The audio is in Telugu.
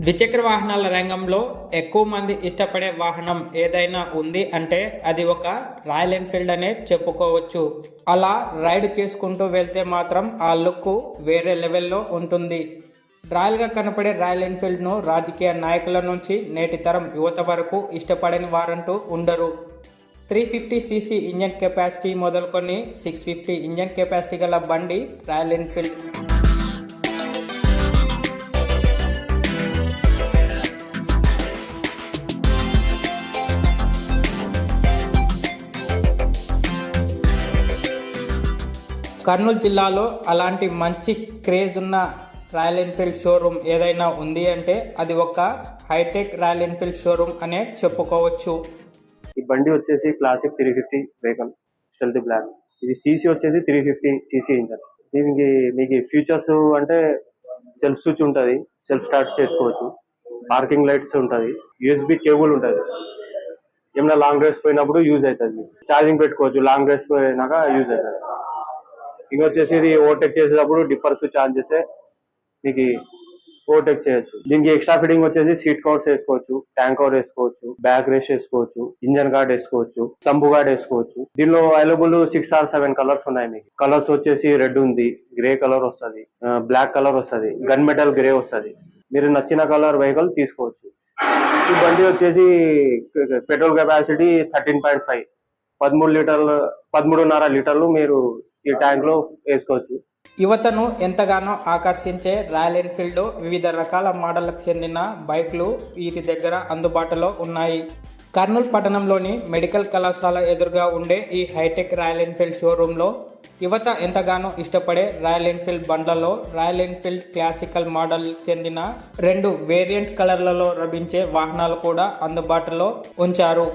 ద్విచక్ర వాహనాల రంగంలో ఎక్కువ మంది ఇష్టపడే వాహనం ఏదైనా ఉంది అంటే అది ఒక రాయల్ ఎన్ఫీల్డ్ అనే చెప్పుకోవచ్చు. అలా రైడ్ చేసుకుంటూ వెళ్తే మాత్రం ఆ లుక్ వేరే లెవెల్లో ఉంటుంది. రాయల్గా కనపడే రాయల్ ఎన్ఫీల్డ్ను రాజకీయ నాయకుల నుంచి నేటి తరం యువత వరకు ఇష్టపడని వారంటూ ఉండరు. Three fifty CC engine capacity మొదలుకొని సిక్స్ ఫిఫ్టీ ఇంజన్ కెపాసిటీ గల బండి రాయల్ ఎన్ఫీల్డ్. కర్నూలు జిల్లాలో అలాంటి మంచి క్రేజ్ ఉన్న రాయల్ ఎన్ఫీల్డ్ షోరూమ్ ఏదైనా ఉంది అంటే అది ఒక హైటెక్ రాయల్ ఎన్ఫీల్డ్ షోరూమ్ అనే చెప్పుకోవచ్చు. ఈ బండి వచ్చేసి classic three fifty vehicle stealth black. ఇది సీసీ వచ్చేసి త్రీ ఫిఫ్టీ సీసీ ఇంజన్. దీనికి మీకు ఫీచర్స్ అంటే సెల్ఫ్ స్విచ్ ఉంటుంది సెల్ఫ్ స్టార్ట్ చేసుకోవచ్చు పార్కింగ్ లైట్స్ ఉంటుంది యూఎస్బి కేబుల్ ఉంటుంది. ఏమైనా లాంగ్ డ్రైవ్స్ పోయినప్పుడు యూజ్ అవుతుంది. ఛార్జింగ్ పెట్టుకోవచ్చు లాంగ్ డ్రైవ్స్ పోయినాక యూజ్ అవుతుంది. ఇంకా వచ్చేసి ఇది ఓవర్టేక్ చేసేటప్పుడు డిప్పర్ స్విచ్ ఆన్ చేస్తే మీకు ఓవర్టేక్ చేయొచ్చు. దీనికి ఎక్స్ట్రా ఫిట్టింగ్ వచ్చేసి సీట్ కవర్స్ వేసుకోవచ్చు ట్యాంక్ కవర్ వేసుకోవచ్చు బ్యాక్ రేస్ వేసుకోవచ్చు ఇంజన్ గార్డ్ వేసుకోవచ్చు సంబు గార్డ్ వేసుకోవచ్చు. దీనిలో available six or seven colours ఉన్నాయి మీకు. కలర్స్ వచ్చేసి రెడ్ ఉంది గ్రే కలర్ వస్తుంది బ్లాక్ కలర్ వస్తుంది గన్ మెటల్ గ్రే వస్తుంది. మీరు నచ్చిన కలర్ వెహికల్ తీసుకోవచ్చు. ఈ బండి వచ్చేసి petrol capacity thirteen point five. పదమూడు లీటర్లు పదమూడున్నర లీటర్లు మీరు ఈ ట్యాంక్లో వేసుకోవచ్చు. యువతను ఎంతగానో ఆకర్షించే రాయల్ ఎన్ఫీల్డ్ వివిధ రకాల మోడళ్ళకు చెందిన బైక్లు వీటి దగ్గర అందుబాటులో ఉన్నాయి. కర్నూలు పట్టణంలోని మెడికల్ కళాశాల ఎదురుగా ఉండే ఈ హైటెక్ రాయల్ ఎన్ఫీల్డ్ షోరూంలో యువత ఎంతగానో ఇష్టపడే రాయల్ ఎన్ఫీల్డ్ బండ్లలో రాయల్ ఎన్ఫీల్డ్ క్లాసికల్ మోడల్ చెందిన రెండు వేరియంట్ కలర్లలో లభించే వాహనాలు కూడా అందుబాటులో ఉంచారు.